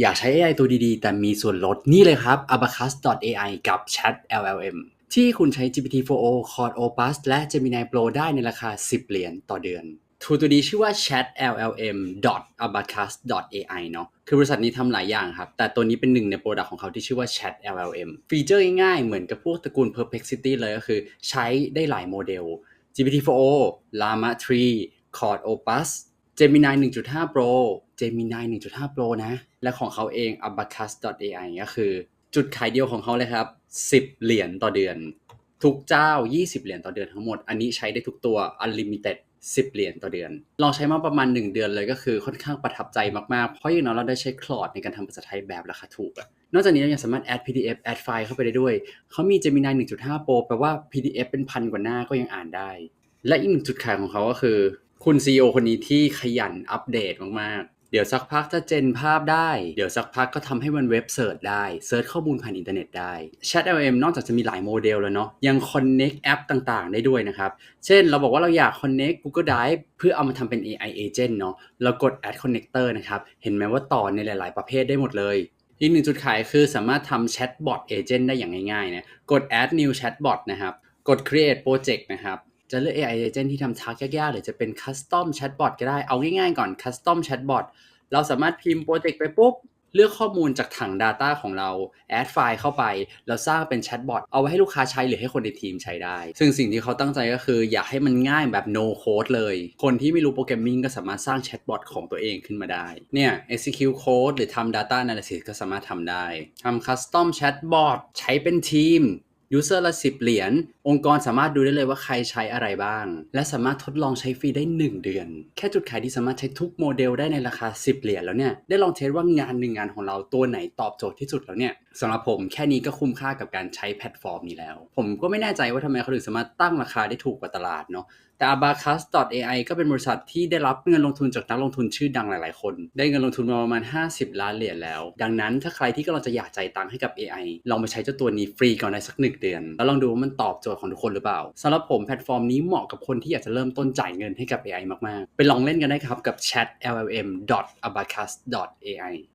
อยากใช้ AI ตัวดีๆ แต่มีส่วนลดนี่เลยครับ abacus.ai กับ Chat LLM ที่คุณใช้ GPT-4o Claude Opus และ Gemini Pro ได้ในราคา 10 เหรียญต่อเดือนทูตัวนี้ชื่อว่า Chat LLM abacus.ai เนาะคือบริษัทนี้ทำหลายอย่างครับ แต่ตัวนี้เป็นหนึ่งในโปรดักต์ของเขาที่ชื่อว่า Chat LLM ฟีเจอร์ง่ายๆ เหมือนกับพวกตระกูล Perplexity เลยก็คือใช้ได้หลายโมเดล GPT-4o Llama 3 Claude Opus Gemini 1.5 Pro Gemini 1.5 Pro นะ และของเขาเอง abacus.ai ก็คือ จุดขายเดียวของเขาเลยครับ 10 เหรียญต่อเดือน ทุกเจ้า 20 เหรียญต่อเดือนทั้งหมด อันนี้ใช้ได้ทุกตัว unlimited 10 เหรียญต่อเดือน ลองใช้มาประมาณ 1 เดือนเลยก็คือค่อนข้างประทับใจมาก ๆ เพราะอย่างน้อยเราได้ใช้คลอดในการทำภาษาไทยแบบราคาถูกอะนอกจากนี้เรายังสามารถ add PDF add ไฟล์เข้าไปได้ด้วย เขามี Gemini 1.5 Pro แปลว่า PDF เป็นพันกว่าหน้าก็ยังอ่านได้ และอีกหนึ่งจุดขายของเขาก็คือ คุณ CEO คนนี้ที่ขยันอัปเดตมากๆ เดี๋ยวสักพักถ้าเจนภาพได้ เดี๋ยวสักพักก็ทำให้มันเว็บเสิร์ชได้เสิร์ชข้อมูลผ่านอินเทอร์เน็ตได้ Chat LM นอกจากจะมีหลายโมเดลแล้วเนาะยัง connect แอปต่างๆ ได้ด้วยนะครับ เช่นเราบอกว่าเราอยาก connect Google Drive เพื่อเอามาทำเป็น AI agent เนาะเรากด add connector นะครับเห็นไหมว่าต่อในหลาย ๆ ประเภทได้หมดเลยอีกหนึ่งจุดขายคือสามารถทำ chatbot agent ได้อย่างง่ายๆนะ กด add new chatbot นะครับ กด create project นะครับ จะเลือก AI agent ที่ทำทักยากๆ หรือจะเป็น custom chatbot ก็ได้ เอาง่ายๆก่อน custom chatbot เราสามารถพิมพ์โปรเจกต์ไปปุ๊บ เลือกข้อมูลจากถัง Data ของเรา แอดไฟล์เข้าไปแล้วสร้างเป็นแชทบอทเอาไว้ให้ลูกค้าใช้หรือให้คนในทีมใช้ได้ ซึ่งสิ่งที่เขาตั้งใจก็คือ อยากให้มันง่ายแบบ no code เลย คนที่ไม่รู้โปรแกรมมิ่งก็สามารถสร้างแชทบอทของตัวเองขึ้นมาได้ เนี่ย execute code หรือทำ data analysis ก็สามารถทำได้ทำ custom chatbot ใช้เป็นทีมยูเซอร์ละ10 เหรียญองค์กรสามารถดูได้เลยว่าใครใช้อะไรบ้าง และสามารถทดลองใช้ฟรีได้ 1 เดือน แค่จุดขายที่สามารถใช้ทุกโมเดลได้ในราคา 10 เหรียญแล้วเนี่ยได้ลองเทสว่างานหนึ่งงานของเราตัวไหนตอบโจทย์ที่สุดแล้วเนี่ยสำหรับผมแค่นี้ก็คุ้มค่ากับการใช้แพลตฟอร์มนี้แล้ว ผมก็ไม่แน่ใจว่าทำไมเขาถึงสามารถตั้งราคาได้ถูกกว่าตลาดเนาะแต่ abacus.ai ก็เป็นบริษัทที่ได้รับเงินลงทุนจากนักลงทุนชื่อดังหลาย ๆ คน ได้เงินลงทุนมาประมาณ 50 ล้านเหรียญแล้ว ดังนั้นถ้าใครที่กำลังจะอยากใจตังค์ให้กับ AI ลองไปใช้เจ้าตัวนี้ฟรีก่อนได้สักหนึ่งเดือน แล้วลองดูว่ามันตอบโจทย์ของทุกคนหรือเปล่าสำหรับผมแพลตฟอร์มนี้เหมาะกับคนที่อยากจะเริ่มต้นจ่ายเงินให้กับ AI มากๆ ไปลองเล่นกันได้ครับกับ chat llm abacus ai